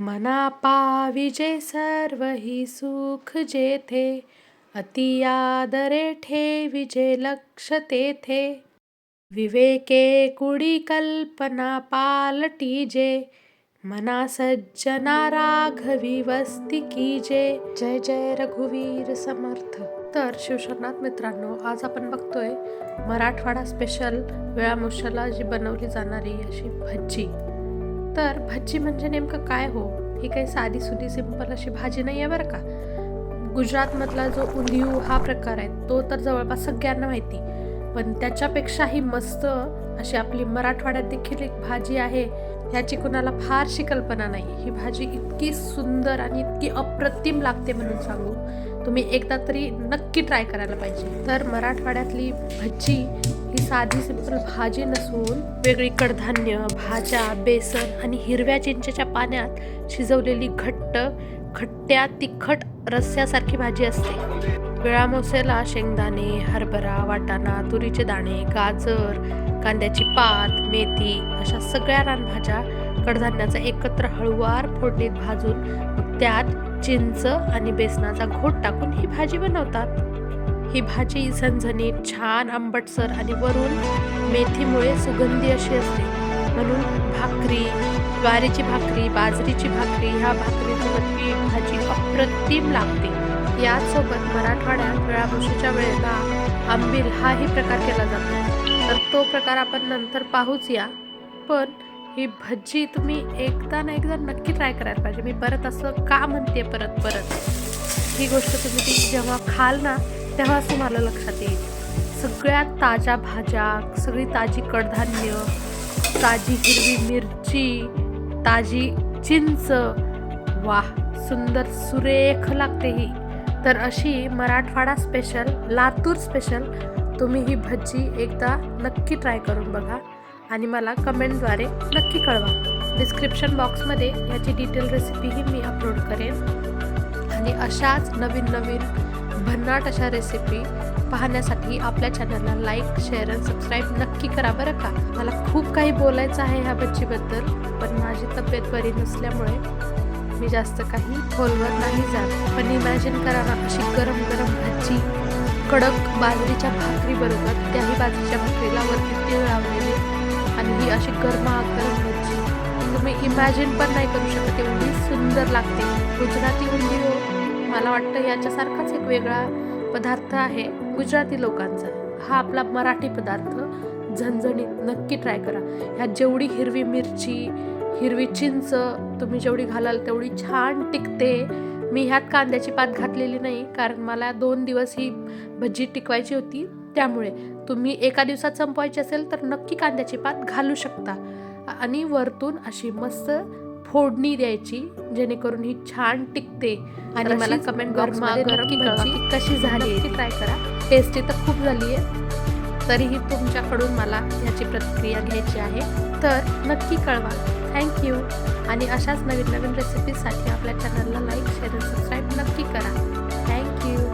मना पाविजे सर्व ही सुख जेथे अति आदरे ठेविजे लक्ष तेथे. विवेके कुडी कल्पना पालटीजे मना सज्जना राघवी वस्ती कीजे जय जय रघुवीर समर्थ. तर शिवशरणात मित्रांनो आज आपण बघतोय मराठवाडा स्पेशल वेळामुशाला जी बनवली जाणारी अशी भज्जी. तर भज्जी म्हणजे नेमकं काय हो? ही काही साधी सुधी सिंपल अशी भाजी नाही आहे बरं का? गुजरातमधला जो उंधियू हा प्रकार आहे तो तर जवळपास सगळ्यांना माहिती. पण त्याच्यापेक्षाही मस्त अशी आपली मराठवाड्यात देखील एक भाजी आहे ह्याची कुणाला फारशी कल्पना नाही. ही भाजी इतकी सुंदर आणि इतकी अप्रतिम लागते म्हणून सांगू. तुम्ही एकदा तरी नक्की ट्राय करायला पाहिजे. तर मराठवाड्यातली भज्जी ही साधी सिंपल भाजी नसून वेगळी कडधान्य भाज्या बेसन आणि हिरव्या चिंचेच्या पाण्यात शिजवलेली घट्ट खट्ट्या तिखट रस्स्यासारखी भाजी असते. वेळामोसेला शेंगदाणे हरभरा वाटाणा तुरीचे दाणे गाजर कांद्याची पात मेथी अशा सगळ्या रानभाज्या कडधान्याचा एकत्र हळुवार फोडणीत भाजून त्यात चिंच आणि बेसनाचा घोट टाकून ही भाजी बनवतात. ही भाजी झणझणीत छान आंबटसर आणि वरून मेथीमुळे सुगंधी अशी असते. म्हणून भाकरी ज्वारीची भाकरी बाजरीची भाकरी ह्या भाकरीसोबत ही भाजी अप्रतिम लागते. याचसोबत मराठवाड्यात वेळाभुशीच्या वेळेला आंबील हाही प्रकार केला जातो. तर तो प्रकार आपण नंतर पाहूच या पण ही भजी तुम्ही एकदा ना एकदा नक्की ट्राय करायला पाहिजे. मी परत असं का म्हणते परत परत? ही गोष्ट तुम्ही ती जेव्हा खाल ना तेव्हाच तुम्हाला लक्षात येईल. सगळ्यात ताज्या भाज्या सगळी ताजी कडधान्य ताजी हिरवी मिरची ताजी चिंच वा सुंदर सुरेख लागते ही. तर अशी मराठवाडा स्पेशल लातूर स्पेशल तुम्ही ही भज्जी एकदा नक्की ट्राय करून बघा आणि मला कमेंटद्वारे नक्की कळवा. डिस्क्रिप्शन बॉक्समध्ये याची डिटेल रेसिपीही मी अपलोड करेन. आणि अशाच नवीन नवीन भन्नाट अशा रेसिपी पाहण्यासाठी आपल्या चॅनलला लाईक शेअर आणि सबस्क्राईब नक्की करा बरं का. मला खूप काही बोलायचं आहे ह्या बच्चीबद्दल पण माझी तब्येत बरी नसल्यामुळे मी जास्त काही खोलवर नाही जात. पण इमॅजिन करा ना अशी गरम गरम भाजी कडक बाजरीच्या भाकरीबरोबर त्याही बाजरीच्या भाकरीला वरती तीळ लावलेले आणि ही अशी गरमागरम भाजी. तुम्ही इमॅजिन पण नाही करू शकत एवढी सुंदर लागते. गुजराती हुंडी हो मला वाटतं याच्यासारखाच एक वेगळा पदार्थ आहे गुजराती लोकांचा. हा आपला मराठी पदार्थ. झणझणीत नक्की ट्राय करा. ह्यात जेवढी हिरवी मिरची हिरवी चिंच तुम्ही जेवढी घालाल तेवढी छान टिकते. मी ह्यात कांद्याची पात घातलेली नाही कारण मला दोन दिवस ही भजी टिकवायची होती. त्यामुळे तुम्ही एका दिवसात संपवायची असेल तर नक्की कांद्याची पात घालू शकता. आणि वरतून अशी मस्त फोडणी द्यायची जेणेकरून ही छान टिकते. आणि मला कमेंट बॉक्समध्ये नक्की कळवा. की कशी झाली ट्राय करा. टेस्टी तर खूप झाली आहे. तरीही तुमच्याकडून मला याची प्रतिक्रिया घ्यायची आहे. तर नक्की कळवा. थँक्यू आणि अशाच नवीन नवीन रेसिपीजसाठी आपल्या चॅनलला लाईक शेअर सबस्क्राईब नक्की करा. थँक्यू